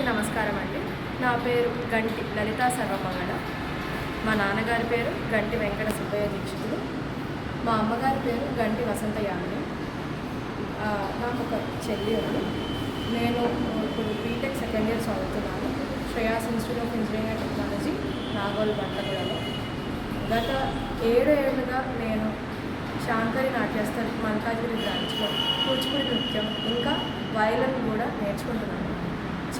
అందరికీ నమస్కారం అండి. నా పేరు గంటి లలితా సర్వమంగళ. మా నాన్నగారి పేరు గంటి వెంకట సుబ్బయ్య దీక్షితుడు. మా అమ్మగారి పేరు గంటి వసంత యామిని నాకు ఒక చెల్లి ఉంది. నేను ఇప్పుడు బీటెక్ సెకండ్ ఇయర్ చదువుతున్నాను. Shreyas institute of engineering and technology Nagole బంటగూడలో గత ఏడు ఏళ్ళుగా నేను శాంకరి నాట్యస్థల్ మల్కాజ్గిరి బ్రాంచ్లో కూచిపూడి నృత్యం ఇంకా వయలన్ కూడా నేర్చుకుంటున్నాను.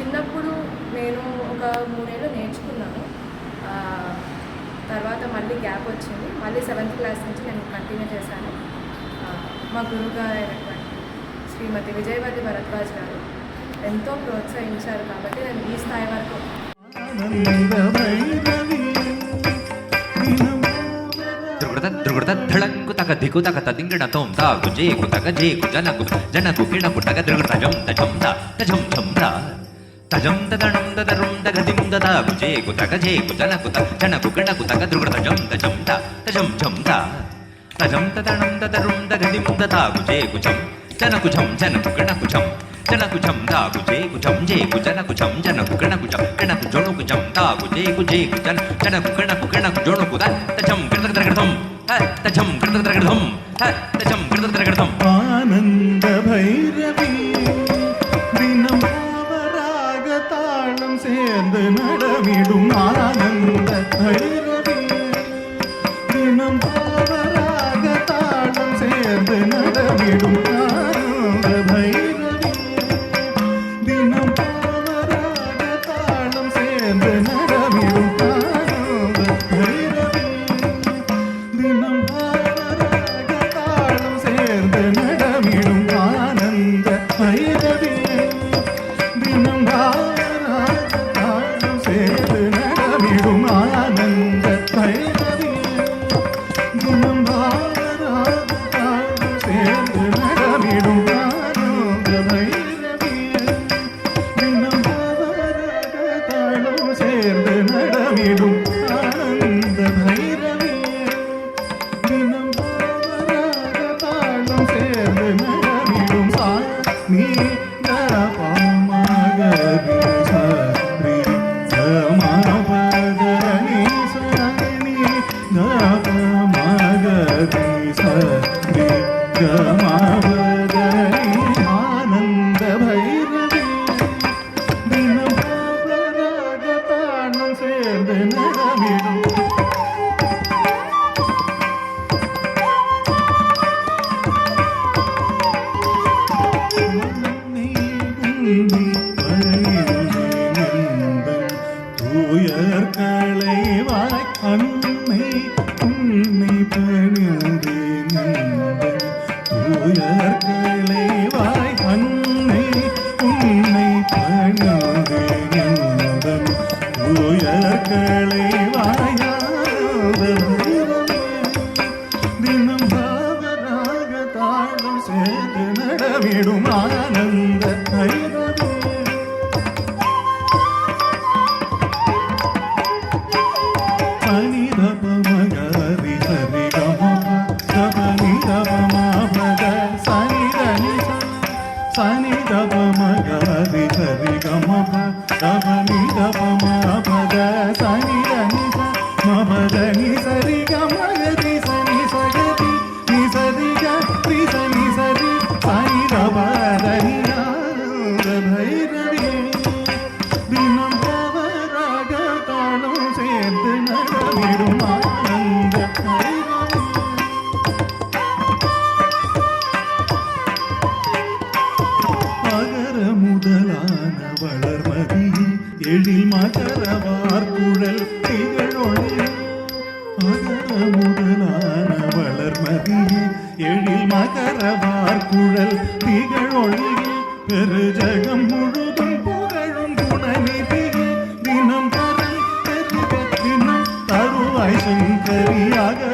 చిన్నప్పుడు నేను ఒక మూడేళ్ళు నేర్చుకున్నాను. తర్వాత మళ్ళీ గ్యాప్ వచ్చింది. మళ్ళీ సెవెంత్ క్లాస్ నుంచి నేను కంటిన్యూ చేశాను. మా గురువుగారు శ్రీమతి విజయవతి భరద్వాజ్ గారు ఎంతో ప్రోత్సహించారు కాబట్టి నేను ఈ స్థాయి వరకు ధళక్కు తగ దిగు తగ తదింగిణ తోం తా గుజేకు తక జేకు జనకు జనకు కిణకు తగ దృగ జం తజం త తజం ఝం తజం తదణం తదరుం తగతి ముందత కుజే కుత గజే కుతన కుత జన కుకణ కుత గదృగ తజం తజం త తజం జం త తజం తదణం తదరుం తగతి ముందత కుజే కుజం జన కుజం జన కుకణ కుజం జన కుజం దా కుజే కుజం జే కుజన కుజం జన కుకణ కుజం కణ కుజణు కుజం దా కుజే కుజే కుజన జన కుకణ కుకణ కుజణు కుద తజం కృత ద్రగడం తజం కృత ద్రగడం తజం కృత ద్రగడం ఆనంద భైరవ நானும் சேர்ந்து நடமிடும் ஆனந்த தினம் பலவராக தாளம் சேர்ந்து நடமிடும் ஆனந்த பைரவி தினம் பலவராக தாளம் சேர்ந்து நடமிடும் ஆனந்த பைரவி ஆனந்த பைரவி தினம் பா சேர்ந்து நடமிடும் ஆனந்த பைரவி தினம் தாளம் சேர்ந்து நடமிடும் சா நீ உன்னை பணிந்ததும் உயர்களை தினம் பாவராக தாழ்வம் சேர்ந்து நடவிடும் ஆனந்த ஐரவம் பனிதப மகரி ஹரிகம தப நிதப மாபத சனிதனி సని దమ గరి హరి గమ దమ ని దమ మమ ద సని దని స మమ దని స மகரவார் குழல் திகழொளி மகர முதலான எழில் மகரவார் குழல் திகழொளி பெரு ஜகம் முழுதும் புகழும் குணநிதியே தினம் தரல் தினம் தருவாய் சங்கரியாக